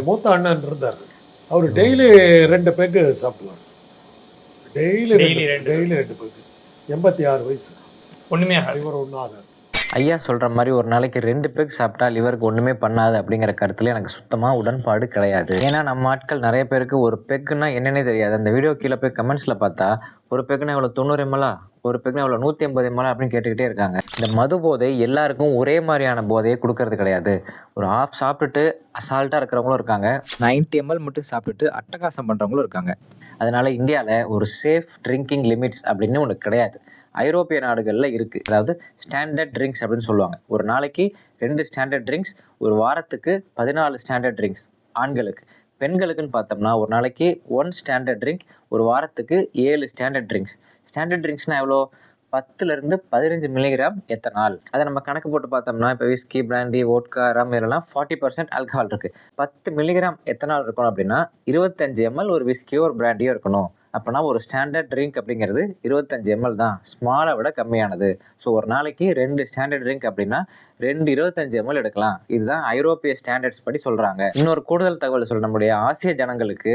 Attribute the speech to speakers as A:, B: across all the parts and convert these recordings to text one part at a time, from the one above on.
A: மூத்த அண்ணன் இருந்தார். அவர் டெய்லி ரெண்டு பெக்கு சாப்பிடுவார். டெய்லி ரெண்டு டெய்லி ரெண்டு பெக்கு எண்பத்தி ஆறு வயசு.
B: ஒண்ணுமே ஆகாது.
A: இவர் ஒன்றும் ஆகாது.
C: ஐயா சொல்கிற மாதிரி ஒரு நாளைக்கு ரெண்டு பேக் சாப்பிட்டா லிவருக்கு ஒன்றுமே பண்ணாது அப்படிங்கிற கருத்துல எனக்கு சுத்தமாக உடன்பாடு கிடையாது. ஏன்னா நம்ம ஆட்கள் நிறைய பேருக்கு ஒரு பெக்குன்னா என்னன்னே தெரியாது. அந்த வீடியோ கீழே போய் கமெண்ட்ஸில் பார்த்தா ஒரு பெக்குனா இவ்வளோ தொண்ணூறு எம்எலா ஒரு பெக்னா அவ்வளோ நூற்றி ஐம்பது எம்எல் அப்படின்னு கேட்டுக்கிட்டே இருக்காங்க. இந்த மது போதை எல்லாருக்கும் ஒரே மாதிரியான போதையை கொடுக்கறது கிடையாது. ஒரு ஆஃப் சாப்பிட்டுட்டு அசால்ட்டாக இருக்கிறவங்களும் இருக்காங்க.
D: 90 எம்எல் மட்டும் சாப்பிட்டுட்டு அட்டகாசம் பண்ணுறவங்களும் இருக்காங்க.
C: அதனால் இந்தியாவில் ஒரு சேஃப் ட்ரிங்கிங் லிமிட்ஸ் அப்படின்னு ஒன்று கிடையாது. ஐரோப்பிய நாடுகளில் இருக்குது அதாவது ஸ்டாண்டர்ட் ட்ரிங்க்ஸ் அப்படின்னு சொல்லுவாங்க. ஒரு நாளைக்கு ரெண்டு ஸ்டாண்டர்ட் ட்ரிங்க்ஸ் ஒரு வாரத்துக்கு பதினாலு ஸ்டாண்டர்ட் ட்ரிங்க்ஸ் ஆண்களுக்கு. பெண்களுக்குன்னு பார்த்தோம்னா ஒரு நாளைக்கு ஒன் ஸ்டாண்டர்ட் ட்ரிங்க் ஒரு வாரத்துக்கு ஏழு ஸ்டாண்டர்ட் ட்ரிங்க்ஸ் ஸ்டாண்டர்ட் ட்ரிங்க்ஸ்னால் எவ்வளோ? பத்துலேருந்து பதினஞ்சு மில்லிகிராம் எத்தனால்? அதை நம்ம கணக்கு போட்டு பார்த்தோம்னா இப்போ விஸ்கி பிராண்டி ஓட்கா ரம் இதெல்லாம் ஃபார்ட்டி பர்சன்ட் ஆல்கஹால் இருக்குது பத்து மில்லிகிராம் எத்தனால் இருக்கணும் அப்படின்னா இருபத்தஞ்சு எம்எல் ஒரு விஸ்கியோ ஒரு பிராண்டியோ இருக்கணும். அப்போனா ஒரு ஸ்டாண்டர்ட் ட்ரிங்க் அப்படிங்கிறது இருபத்தஞ்சு எம்எல் தான். ஸ்மாலை விட கம்மியானது. ஸோ ஒரு நாளைக்கு ரெண்டு ஸ்டாண்டர்ட் ட்ரிங்க் அப்படின்னா ரெண்டு இருபத்தஞ்சு எம்எல் எடுக்கலாம். இதுதான் ஐரோப்பிய ஸ்டாண்டர்ட்ஸ் படி சொல்கிறாங்க இன்னொரு கூடுதல் தகவல் சொல்ல நம்முடைய ஆசிய ஜனங்களுக்கு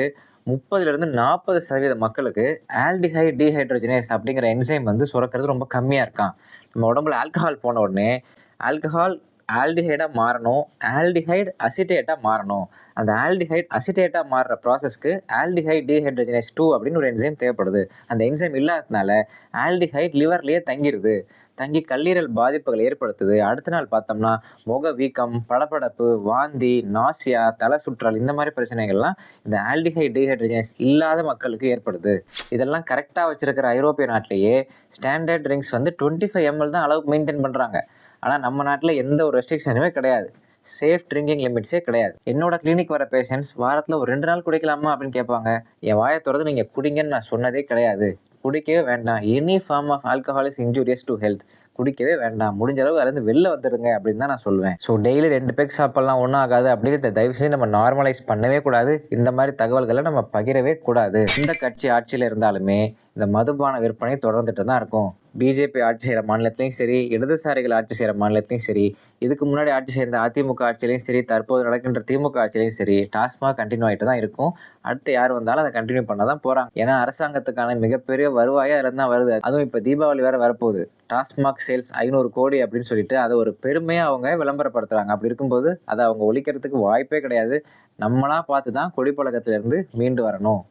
C: முப்பதுலேருந்து நாற்பது சதவீத மக்களுக்கு ஆல்டிஹை டீஹைட்ரோஜனேஸ் அப்படிங்கிற என்சைம் வந்து சுரக்கிறது ரொம்ப கம்மியாக இருக்கான். நம்ம உடம்புல ஆல்கஹால் போன உடனே ஆல்கஹால் ஆல்டிஹைடாக மாறணும் ஆல்டிஹைட் அசிட்டேட்டாக மாறணும். அந்த ஆல்டிஹைட் அசிட்டேட்டாக மாறுற ப்ராசஸ்க்கு ஆல்டிஹைட் டீஹைட்ரஜினேஸ் டூ அப்படின்னு ஒரு என்சைம் தேவைப்படுது. அந்த என்சைம் இல்லாததுனால ஆல்டிஹைட் லிவர்லேயே தங்கிடுது தங்கி கல்லீரல் பாதிப்புகள் ஏற்படுத்துது. அடுத்த நாள் பார்த்தோம்னா முக வீக்கம் படபடப்பு வாந்தி நாசியா தலை சுற்றல் இந்த மாதிரி பிரச்சனைகள்லாம் இந்த ஆல்டிஹைட் டீஹைட்ரஜன்ஸ் இல்லாத மக்களுக்கு ஏற்படுது. இதெல்லாம் கரெக்டாக வச்சிருக்கிற ஐரோப்பிய நாட்டிலேயே ஸ்டாண்டர்ட் ட்ரிங்க்ஸ் வந்து டுவெண்ட்டி ஃபைவ் எம்எல் தான் அளவுக்கு மெயின்டைன் பண்ணுறாங்க ஆனால் நம்ம நாட்டில் எந்த ஒரு ரெஸ்ட்ரிக்ஷனுமே கிடையாது. சேஃப் ட்ரிங்கிங் லிமிட்ஸே கிடையாது. என்னோட கிளினிக் வர பேஷண்ட்ஸ் வாரத்தில் ஒரு ரெண்டு நாள் குடிக்கலாமா அப்படின்னு கேட்பாங்க. என் வாயை திறந்து நீங்கள் குடிங்கன்னு நான் சொன்னதே கிடையாது. குடிக்கவே வேண்டாம். Any form of alcohol is injurious to health குடிக்கவே வேண்டாம். முடிஞ்ச அளவு அதுலேருந்து வெளில வந்துடுங்க அப்படின்னு தான் நான் சொல்லுவேன் ஸோ டெய்லி ரெண்டு பேக் சாப்பிட்லாம் ஒன்றும் ஆகாது அப்படின்னு தயவு செஞ்சு நம்ம நார்மலைஸ் பண்ணவே கூடாது. இந்த மாதிரி தகவல்களை நம்ம பகிரவே கூடாது. இந்த கட்சி ஆட்சியில் இருந்தாலுமே இந்த மதுபான விற்பனை தொடர்ந்துட்டு தான் இருக்கும் பிஜேபி ஆட்சி செய்கிற மாநிலத்திலையும் சரி இடதுசாரிகள் ஆட்சி செய்கிற மாநிலத்திலையும் சரி இதுக்கு முன்னாடி ஆட்சி செய்த அதிமுக ஆட்சியிலையும் சரி தற்போது நடக்கின்ற திமுக ஆட்சியிலையும் சரி டாஸ்மாக் கண்டினியூ ஆகிட்டு தான் இருக்கும். அடுத்து யார் வந்தாலும் அதை கண்டினியூ பண்ண தான் போகிறாங்க ஏன்னா அரசாங்கத்துக்கான மிகப்பெரிய வருவாயாக இருந்தால் வருது. அதுவும் இப்போ தீபாவளி வேறு வரப்போகுது. டாஸ்மாக் சேல்ஸ் ஐநூறு கோடி அப்படின்னு சொல்லிட்டு அதை ஒரு பெருமையாக அவங்க விளம்பரப்படுத்துகிறாங்க அப்படி இருக்கும்போது அதை அவங்க ஒழிக்கிறதுக்கு வாய்ப்பே கிடையாது. நம்மளா பார்த்து தான் குடிப்பழக்கத்திலேருந்து மீண்டு வரணும்.